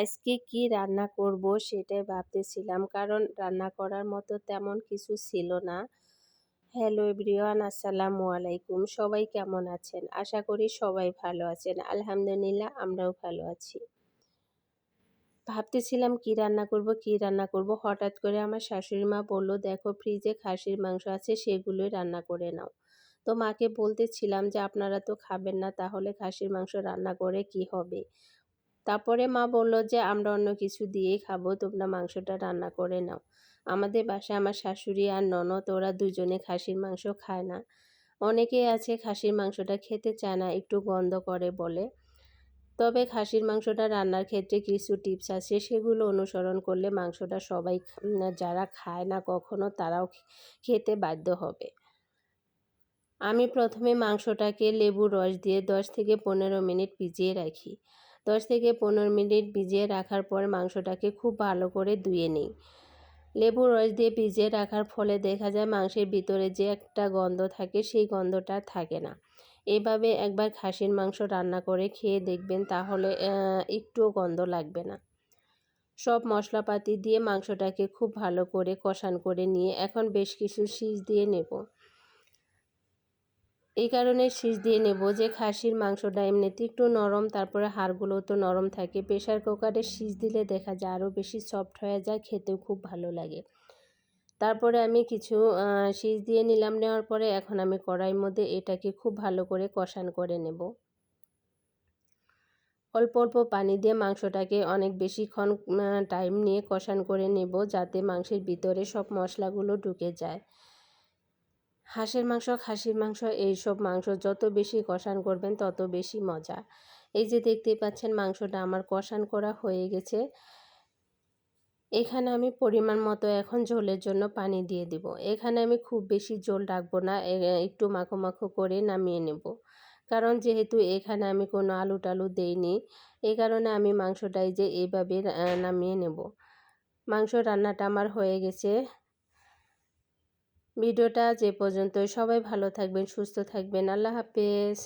আজকে কি রান্না করব সেটাই ভাবতেছিলাম। কারণ রান্না করার মতো তেমন কিছু ছিল না। হ্যালো এভরিওয়ান আসসালামু আলাইকুম। সবাই কেমন আছেন? আশা করি সবাই ভালো আছেন। আলহামদুলিল্লাহ, আমরাও ভালো আছি। ভাবতেছিলাম কি রান্না করব, কি রান্না করব। হঠাৎ করে আমার শাশুড়ি মা বলল, দেখো ফ্রিজে খাসির মাংস আছে, সেগুলোই রান্না করে নাও। তো মাকে বলতেছিলাম যে, আপনারা তো খাবেন না, তাহলে খাসির মাংস রান্না করে কি হবে? তারপরে মা বলল যে, আমরা অন্য কিছু দিয়েই খাব, তোমরা মাংসটা রান্না করে নাও। আমাদের বাসায় আমার শাশুড়ি আর ননদ, ওরা দুজনে খাসির মাংস খায় না। অনেকেই আছে খাসির মাংসটা খেতে চায় না, একটু গন্ধ করে বলে। তবে খাসির মাংসটা রান্নার ক্ষেত্রে কিছু টিপস আছে, সেগুলো অনুসরণ করলে মাংসটা সবাই যারা খায় না কখনো, তারাও খেতে বাধ্য হবে। আমি প্রথমে মাংসটাকে লেবুর রস দিয়ে দশ থেকে পনেরো মিনিট ভিজিয়ে রাখি। দশ থেকে পনেরো মিনিট ভিজিয়ে রাখার পর মাংসটাকে খুব ভালো করে ধুয়ে নিই। লেবুর রস দিয়ে ভিজিয়ে রাখার ফলে দেখা যায় মাংসের ভিতরে যে একটা গন্ধ থাকে, সেই গন্ধটা থাকে না। এভাবে একবার খাসির মাংস রান্না করে খেয়ে দেখবেন তাহলে একটুও গন্ধ লাগবে না। সব মশলাপাতি দিয়ে মাংসটাকে খুব ভালো করে কষান করে নিয়ে এখন বেশ কিছু শীষ দিয়ে নেব। এই কারণে শীষ দিয়ে নেব যে খাসির মাংসটা এমনিতে একটু নরম, তারপরে হাড়গুলো তো নরম থাকে। প্রেশার কুকারে শীষ দিলে দেখা যায় আরও বেশি সফট হয়ে যায়, খেতেও খুব ভালো লাগে। তারপরে আমি কিছু শীষ দিয়ে নিলাম নেওয়ার পরে এখন আমি কড়াইয়ের মধ্যে এটাকে খুব ভালো করে কষান করে নেব। অল্প অল্প পানি দিয়ে মাংসটাকে অনেক বেশিক্ষণ টাইম নিয়ে কষান করে নেব যাতে মাংসের ভিতরে সব মশলাগুলো ঢুকে যায়। হাঁসের মাংস, খাসির মাংস, এইসব মাংস যত বেশি কষান করবেন তত বেশি মজা। এই যে দেখতে পাচ্ছেন মাংসটা আমার কষান করা হয়ে গেছে। এখানে আমি পরিমাণ মতো এখন ঝোলের জন্য পানি দিয়ে দিব। এখানে আমি খুব বেশি ঝোল রাখব না একটু মাখো মাখো করে নামিয়ে নেব। কারণ যেহেতু এখানে আমি কোনো আলু টালু দেইনি এই কারণে আমি মাংসটাই যে এইভাবে নামিয়ে নেব। মাংস রান্নাটা আমার হয়ে গেছে। ভিডিওটা যে পর্যন্ত সবাই ভালো থাকবেন সুস্থ থাকবেন। আল্লাহ হাফেজ।